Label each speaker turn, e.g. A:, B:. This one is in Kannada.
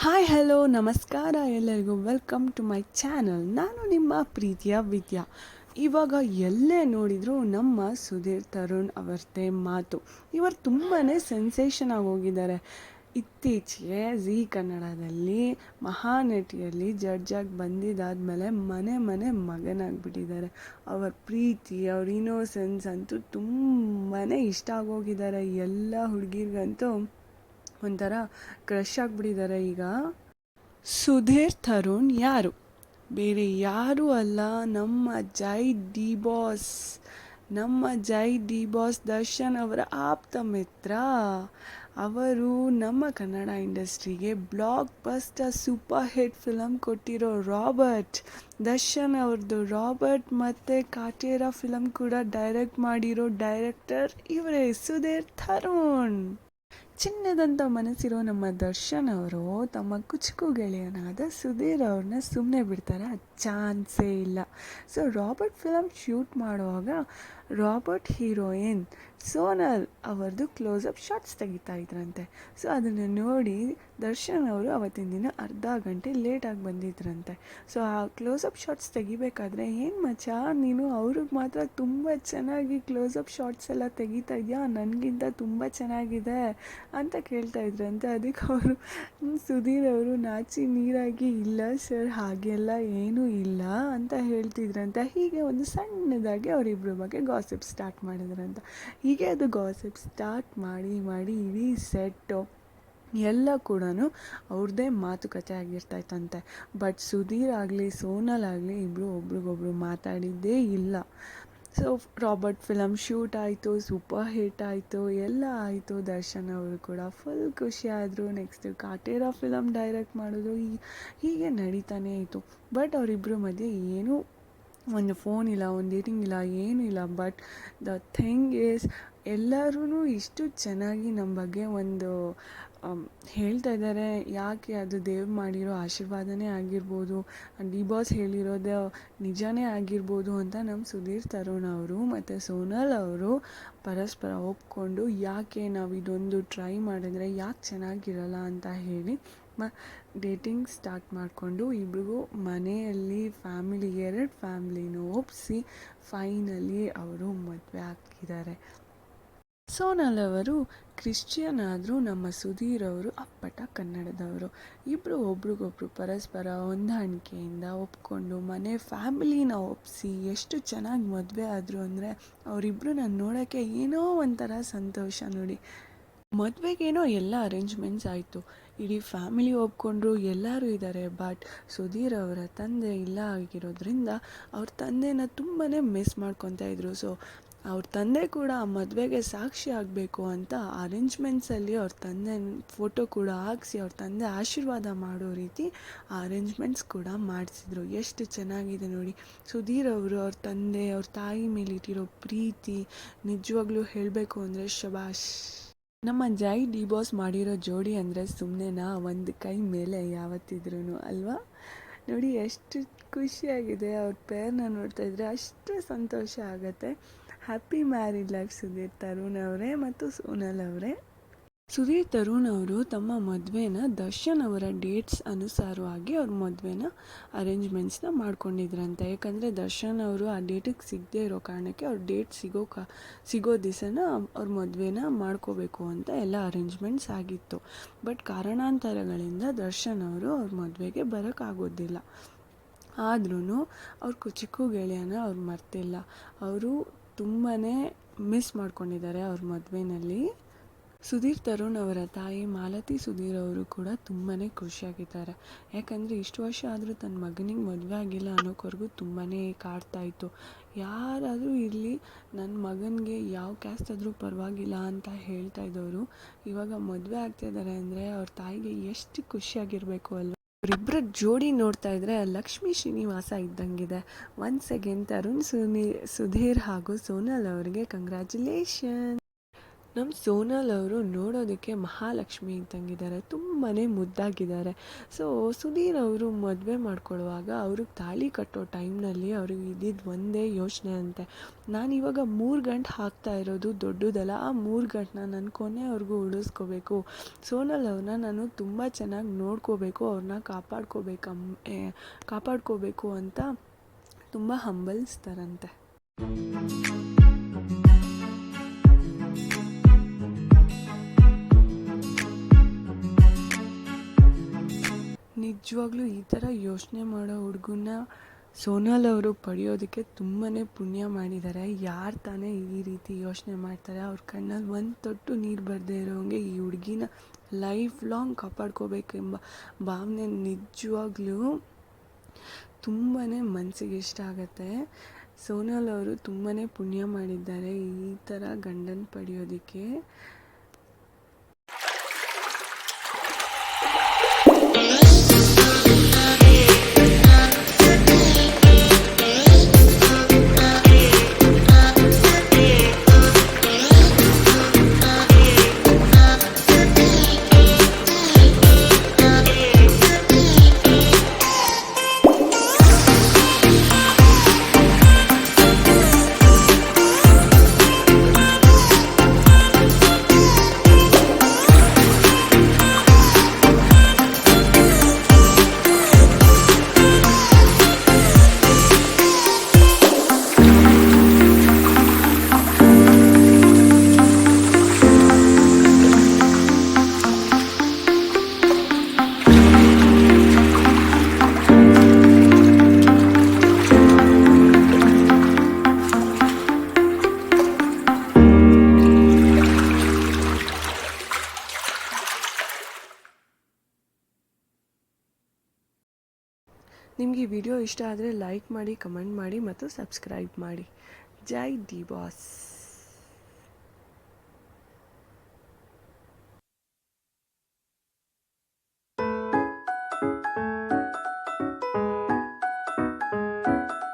A: ಹಾಯ್ ಹಲೋ ನಮಸ್ಕಾರ ಎಲ್ಲರಿಗೂ. ವೆಲ್ಕಮ್ ಟು ಮೈ ಚಾನಲ್ ನಾನು ನಿಮ್ಮ ಪ್ರೀತಿಯ ವಿದ್ಯಾ. ಇವಾಗ ಎಲ್ಲೇ ನೋಡಿದರೂ ನಮ್ಮ ಸುಧೀರ್ ತರುಣ್ ಅವರದೇ ಮಾತು. ಇವರು ತುಂಬಾ ಸೆನ್ಸೇಷನ್ ಆಗೋಗಿದ್ದಾರೆ ಇತ್ತೀಚೆಗೆ ಝೀ ಕನ್ನಡದಲ್ಲಿ ಮಹಾನಟಿಯಲ್ಲಿ ಜಡ್ಜಾಗಿ ಬಂದಿದ್ದಾದಮೇಲೆ ಮನೆ ಮನೆ ಮಗನಾಗ್ಬಿಟ್ಟಿದ್ದಾರೆ. ಅವರ ಪ್ರೀತಿ, ಅವ್ರ ಇನೋಸೆನ್ಸ್ ಅಂತೂ ತುಂಬಾ ಇಷ್ಟ ಆಗೋಗಿದ್ದಾರೆ ಎಲ್ಲ ಹುಡುಗಿರ್ಗಂತೂ ಒಂಥರ ಕ್ರಶ್ ಆಗಿಬಿಟ್ಟಿದ್ದಾರೆ ಈಗ. ಸುಧೀರ್ ತರುಣ್ ಯಾರು? ಬೇರೆ ಯಾರೂ ಅಲ್ಲ, ನಮ್ಮ ಜೈ ಡಿ ಬಾಸ್. ನಮ್ಮ ಜೈ ಡಿ ಬಾಸ್ ದರ್ಶನ್ ಅವರ ಆಪ್ತ ಮಿತ್ರ. ಅವರು ನಮ್ಮ ಕನ್ನಡ ಇಂಡಸ್ಟ್ರಿಗೆ blockbuster super hit film ಕೊಟ್ಟಿರೋ ರಾಬರ್ಟ್. ದರ್ಶನ್ ಅವ್ರದ್ದು ರಾಬರ್ಟ್ ಮತ್ತು ಕಾಟೇರ ಫಿಲಮ್ ಕೂಡ ಡೈರೆಕ್ಟ್ ಮಾಡಿರೋ ಡೈರೆಕ್ಟರ್ ಇವರೇ ಸುಧೀರ್ ತರುಣ್. ಚಿನ್ನದಂಥ ಮನಸ್ಸಿರೋ ನಮ್ಮ ದರ್ಶನ್ ಅವರು, ತಮ್ಮ ಕುಚುಕು ಗೆಳೆಯನಾದ ಸುಧೀರ್ ಅವ್ರನ್ನ ಸುಮ್ಮನೆ ಬಿಡ್ತಾರೆ. ಚಾನ್ಸೇ ಇಲ್ಲ. ಸೊ ರಾಬರ್ಟ್ ಫಿಲಮ್ ಶೂಟ್ ಮಾಡುವಾಗ ರಾಬರ್ಟ್ ಹೀರೋಯಿನ್ ಸೋನಲ್ ಅವರದು ಅಪ್ ಶಾರ್ಟ್ಸ್ ತೆಗಿತಾ ಇದ್ರಂತೆ. ಸೊ ಅದನ್ನು ನೋಡಿ ದರ್ಶನ್ ಅವರು ಅವತ್ತಿನ ದಿನ ಅರ್ಧ ಗಂಟೆ ಲೇಟಾಗಿ ಬಂದಿದ್ರಂತೆ. ಸೊ ಆ ಕ್ಲೋಸ್ ಅಪ್ ಶಾರ್ಟ್ಸ್ ತೆಗಿಬೇಕಾದ್ರೆ ಏನು ಮಚ್ಚ, ನೀನು ಅವ್ರಿಗೆ ಮಾತ್ರ ತುಂಬ ಚೆನ್ನಾಗಿ ಕ್ಲೋಸ್ ಅಪ್ ಶಾರ್ಟ್ಸ್ ಎಲ್ಲ ತೆಗಿತಾ ಇದೆಯಾ? ನನಗಿಂತ ತುಂಬ ಚೆನ್ನಾಗಿದೆ. ಅಂತ ಕೇಳ್ತಾ ಇದ್ರಂತೆ ಅದಕ್ಕೆ ಅವರು ಸುಧೀರ್ ಅವರು ನಾಚಿ ನೀರಾಗಿ ಇಲ್ಲ ಸರ್ ಹಾಗೆಲ್ಲ ಏನೂ ಇಲ್ಲ ಅಂತ ಹೇಳ್ತಿದ್ರಂತೆ ಹೀಗೆ ಒಂದು ಸಣ್ಣದಾಗಿ ಅವರಿಬ್ಬರ ಬಗ್ಗೆ ಗಾಸಿಪ್ ಸ್ಟಾರ್ಟ್ ಮಾಡಿದ್ರಂತ ಹೀಗೆ ಅದು ಗಾಸಿಪ್ ಸ್ಟಾರ್ಟ್ ಮಾಡಿ ಮಾಡಿ ಇಡೀ ಸೆಟ್ಟು ಎಲ್ಲ ಕೂಡ ಅವ್ರದ್ದೇ ಮಾತುಕತೆ ಆಗಿರ್ತೈತಂತೆ ಬಟ್ ಸುಧೀರ್ ಆಗಲಿ, ಸೋನಲ್ ಆಗಲಿ ಇಬ್ಬರು ಒಬ್ರಿಗೊಬ್ರು ಮಾತಾಡಿದ್ದೇ ಇಲ್ಲ. ಸೊ ರಾಬರ್ಟ್ ಫಿಲಮ್ ಶೂಟ್ ಆಯಿತು ಸೂಪರ್ ಹಿಟ್ ಆಯಿತು, ಎಲ್ಲ ಆಯಿತು. ದರ್ಶನ್ ಅವರು ಕೂಡ ಫುಲ್ ಖುಷಿ ಆದರು. ನೆಕ್ಸ್ಟ್ ಕಾಟೇರ ಫಿಲಮ್ ಡೈರೆಕ್ಟ್ ಮಾಡೋದು ಹೀಗೆ ನಡೀತಾನೆ ಇತ್ತು. ಬಟ್ ಅವರಿಬ್ಬರ ಮಧ್ಯೆ ಏನೂ ಒಂದು ಫೋನ್ ಇಲ್ಲ, ಒಂದು ಏಟಿಂಗ್ ಇಲ್ಲ, ಏನೂ ಇಲ್ಲ. ಬಟ್ ದ ಥಿಂಗ್ ಈಸ್ ಎಲ್ಲರೂ ಇಷ್ಟು ಚೆನ್ನಾಗಿ ನಮ್ಮ ಬಗ್ಗೆ ಒಂದು ಹೇಳ್ತಾ ಇದ್ದಾರೆ. ಯಾಕೆ ಅದು ದೇವ್ರು ಮಾಡಿರೋ ಆಶೀರ್ವಾದನೇ ಆಗಿರ್ಬೋದು ಡಿ ಬಾಸ್ ಹೇಳಿರೋದು ನಿಜನೇ ಆಗಿರ್ಬೋದು ಅಂತ ನಮ್ಮ ಸುಧೀರ್ ತರುಣ್ ಅವರು ಮತ್ತು ಸೋನಲ್ ಅವರು ಪರಸ್ಪರ ಒಪ್ಕೊಂಡು ಯಾಕೆ ನಾವು ಇದೊಂದು ಟ್ರೈ ಮಾಡಿದ್ರೆ ಯಾಕೆ ಚೆನ್ನಾಗಿರಲ್ಲ ಅಂತ ಹೇಳಿ ಮ, ಡೇಟಿಂಗ್ ಸ್ಟಾರ್ಟ್ ಮಾಡಿಕೊಂಡು ಇಬ್ರಿಗೂ ಮನೆಯಲ್ಲಿ ಫ್ಯಾಮಿಲಿ, ಎರಡು ಫ್ಯಾಮಿಲಿನೂ ಒಪ್ಪಿಸಿ ಫೈನಲಿ ಅವರು ಮದುವೆ ಆಗಿದ್ದಾರೆ ಸೋನಲ್ ಅವರು ಕ್ರಿಶ್ಚಿಯನ್ ಆದರೂ ನಮ್ಮ ಸುಧೀರ್ ಅವರು ಅಪ್ಪಟ ಕನ್ನಡದವರು. ಇಬ್ಬರು ಒಬ್ರಿಗೊಬ್ರು ಪರಸ್ಪರ ಹೊಂದಾಣಿಕೆಯಿಂದ ಒಪ್ಕೊಂಡು ಮನೆ ಫ್ಯಾಮಿಲಿನ ಒಪ್ಪಿಸಿ ಎಷ್ಟು ಚೆನ್ನಾಗಿ ಮದುವೆ ಆದರು ಅಂದರೆ ಅವರಿಬ್ಬರು ನಾನು ನೋಡೋಕ್ಕೆ ಏನೋ ಒಂಥರ ಸಂತೋಷ ನೋಡಿ. ಮದುವೆಗೇನೋ ಎಲ್ಲ ಅರೇಂಜ್ಮೆಂಟ್ಸ್ ಆಯಿತು. ಇಡೀ ಫ್ಯಾಮಿಲಿ ಒಪ್ಕೊಂಡ್ರು, ಎಲ್ಲರೂ ಇದ್ದಾರೆ ಬಟ್ ಸುಧೀರ್ ಅವರ ತಂದೆ ಇಲ್ಲ ಆಗಿರೋದ್ರಿಂದ ಅವ್ರ ತಂದೆನ ತುಂಬಾ ಮಿಸ್ ಮಾಡ್ಕೊತಾ ಇದ್ರು. ಸೊ ಅವ್ರ ತಂದೆ ಕೂಡ ಆ ಮದುವೆಗೆ ಸಾಕ್ಷಿ ಆಗಬೇಕು ಅಂತ ಅರೇಂಜ್ಮೆಂಟ್ಸಲ್ಲಿ ಅವ್ರ ತಂದೆ ಫೋಟೋ ಕೂಡ ಹಾಕ್ಸಿ, ಅವ್ರ ತಂದೆ ಆಶೀರ್ವಾದ ಮಾಡೋ ರೀತಿ ಆ ಅರೇಂಜ್ಮೆಂಟ್ಸ್ ಕೂಡ ಮಾಡಿಸಿದ್ರು. ಎಷ್ಟು ಚೆನ್ನಾಗಿದೆ ನೋಡಿ. ಸುಧೀರ್ ಅವರು ಅವ್ರ ತಂದೆ, ಅವ್ರ ತಾಯಿ ಮೇಲಿಟ್ಟಿರೋ ಪ್ರೀತಿ ನಿಜವಾಗ್ಲೂ ಹೇಳಬೇಕು ಅಂದರೆ ಶಬಾಷ್ ನಮ್ಮ ಜೈ ಡಿ ಬಾಸ್ ಮಾಡಿರೋ ಜೋಡಿ ಅಂದರೆ ಸುಮ್ಮನೆನಾ ಒಂದು ಕೈ ಮೇಲೆ ಯಾವತ್ತಿದ್ರೂ ಅಲ್ವಾ? ನೋಡಿ, ಎಷ್ಟು ಖುಷಿಯಾಗಿದೆ. ಅವ್ರ ಪೇರ್ನ ನೋಡ್ತಾ ಇದ್ರೆ ಅಷ್ಟು ಸಂತೋಷ ಆಗುತ್ತೆ. Happy married life Sudheer Tarun ಅವರೇ ಮತ್ತು ಸೋನಲ್ ಅವರೇ. ಸುಧೀರ್ ತರುಣ್ ಅವರು ತಮ್ಮ ಮದುವೆನ ದರ್ಶನ್ ಅವರ ಡೇಟ್ಸ್ ಅನುಸಾರವಾಗಿ ಅವ್ರ ಮದುವೆನ ಅರೇಂಜ್ಮೆಂಟ್ಸ್ನ ಮಾಡ್ಕೊಂಡಿದ್ರಂತೆ. ಯಾಕಂದರೆ ದರ್ಶನ್ ಅವರು ಆ ಡೇಟಿಗೆ ಸಿಗದೇ ಇರೋ ಕಾರಣಕ್ಕೆ ಅವ್ರ ಡೇಟ್ ಸಿಗೋ ಕ, ಸಿಗೋ ದಿವಸನ ಅವ್ರ ಮದುವೆನ ಮಾಡ್ಕೋಬೇಕು ಅಂತ ಎಲ್ಲ ಅರೇಂಜ್ಮೆಂಟ್ಸ್ ಆಗಿತ್ತು. ಬಟ್ ಕಾರಣಾಂತರಗಳಿಂದ ದರ್ಶನ್ ಅವರು ಅವ್ರ ಮದುವೆಗೆ ಬರೋಕ್ಕಾಗೋದಿಲ್ಲ. ಆದ್ರೂ ಅವ್ರ ಕುಚಿಕ್ಕು ಗೆಳೆಯನ ಅವ್ರು ಮರ್ತಿಲ್ಲ. ಅವರು ತುಂಬಾ ಮಿಸ್ ಮಾಡ್ಕೊಂಡಿದ್ದಾರೆ ಅವ್ರ ಮದುವೆನಲ್ಲಿ. ಸುಧೀರ್ ತರುಣ್ ಅವರ ತಾಯಿ ಮಾಲತಿ ಸುಧೀರ್ ಅವರು ಕೂಡ ತುಂಬಾ ಖುಷಿಯಾಗಿದ್ದಾರೆ. ಯಾಕಂದರೆ ಇಷ್ಟು ವರ್ಷ ಆದರೂ ತನ್ನ ಮಗನಿಗೆ ಮದುವೆ ಆಗಿಲ್ಲ ಅನ್ನೋಕ್ವರೆಗೂ ತುಂಬಾ ಕಾಡ್ತಾ ಇತ್ತು. ಯಾರಾದರೂ ಇರಲಿ ನನ್ನ ಮಗನಿಗೆ ಯಾವ ಕ್ಯಾಸ್ಟ್ ಆದರೂ ಪರವಾಗಿಲ್ಲ ಅಂತ ಹೇಳ್ತಾ ಇದ್ದವರು, ಇವಾಗ ಮದುವೆ ಆಗ್ತಾ ಇದ್ದಾರೆ ಅಂದರೆ ಅವ್ರ ತಾಯಿಗೆ ಎಷ್ಟು ಖುಷಿಯಾಗಿರಬೇಕು ಅಲ್ವ? ಅವರಿಬ್ಬರ ಜೋಡಿ ನೋಡ್ತಾ ಇದ್ರೆ ಲಕ್ಷ್ಮೀ ಶ್ರೀನಿವಾಸ ಇದ್ದಂಗಿದೆ. ಒನ್ಸ್ ಅಗೇನ್ ತರುಣ್ ಸುನಿ ಸುಧೀರ್ ಹಾಗೂ ಸೋನಲ್ ಅವರಿಗೆ ಕಂಗ್ರ್ಯಾಚುಲೇಷನ್ ನಮ್ಮ ಸೋನಲ್ ಅವರು ನೋಡೋದಕ್ಕೆ ಮಹಾಲಕ್ಷ್ಮಿ ಇದ್ದಂಗಿದ್ದಾರೆ ತುಂಬಾ ಮುದ್ದಾಗಿದ್ದಾರೆ. ಸೊ ಸುಧೀರ್ ಅವರು ಮದುವೆ ಮಾಡ್ಕೊಳ್ಳುವಾಗ ಅವ್ರಿಗೆ ತಾಳಿ ಕಟ್ಟೋ ಟೈಮ್ನಲ್ಲಿ ಅವ್ರಿಗೆ ಇದ್ದಿದ್ದು ಒಂದೇ ಯೋಚನೆ ಅಂತೆ. ನಾನು ಇವಾಗ ಮೂರು ಗಂಟೆ ಹಾಕ್ತಾ ಇರೋದು ದೊಡ್ಡದಲ್ಲ, ಆ ಮೂರು ಗಂಟನ್ನ ನನ್ನ ಕೊನೆವರೆಗೂ ಉಳಿಸ್ಕೋಬೇಕು. ಸೋನಲ್ ಅವ್ರನ್ನ ನಾನು ತುಂಬ ಚೆನ್ನಾಗಿ ನೋಡ್ಕೋಬೇಕು ಅವ್ರನ್ನ ಕಾಪಾಡ್ಕೋಬೇಕು ಕಾಪಾಡ್ಕೋಬೇಕು ಅಂತ ತುಂಬ ಹಂಬಲಿಸ್ತಾರಂತೆ ನಿಜವಾಗ್ಲೂ ಈ ಥರ ಯೋಚನೆ ಮಾಡೋ ಹುಡುಗನ್ನ ಸೋನಾಲ್ ಅವರು ಪಡೆಯೋದಕ್ಕೆ ತುಂಬಾ ಪುಣ್ಯ ಮಾಡಿದ್ದಾರೆ. ಯಾರು ತಾನೇ ಈ ರೀತಿ ಯೋಚನೆ ಮಾಡ್ತಾರೆ, ಅವ್ರ ಕಣ್ಣಲ್ಲಿ ಒಂದು ತೊಟ್ಟು ನೀರು ಬರದೇ ಇರೋಂಗೆ ಈ ಹುಡುಗಿನ ಲೈಫ್ ಲಾಂಗ್ ಕಾಪಾಡ್ಕೋಬೇಕೆಂಬ ಭಾವನೆ ನಿಜವಾಗ್ಲೂ ತುಂಬಾ ಮನಸ್ಸಿಗೆ ಇಷ್ಟ ಆಗುತ್ತೆ. ಸೋನಾಲ್ ಅವರು ತುಂಬಾ ಪುಣ್ಯ ಮಾಡಿದ್ದಾರೆ ಈ ಥರ ಗಂಡನ ಪಡೆಯೋದಕ್ಕೆ. ನಿಮಗೆ ಈ ವಿಡಿಯೋ ಇಷ್ಟ ಆದರೆ ಲೈಕ್ ಮಾಡಿ, ಕಮೆಂಟ್ ಮಾಡಿ ಮತ್ತು ಸಬ್ಸ್ಕ್ರೈಬ್ ಮಾಡಿ. ಜೈ ಡಿ ಬಾಸ್.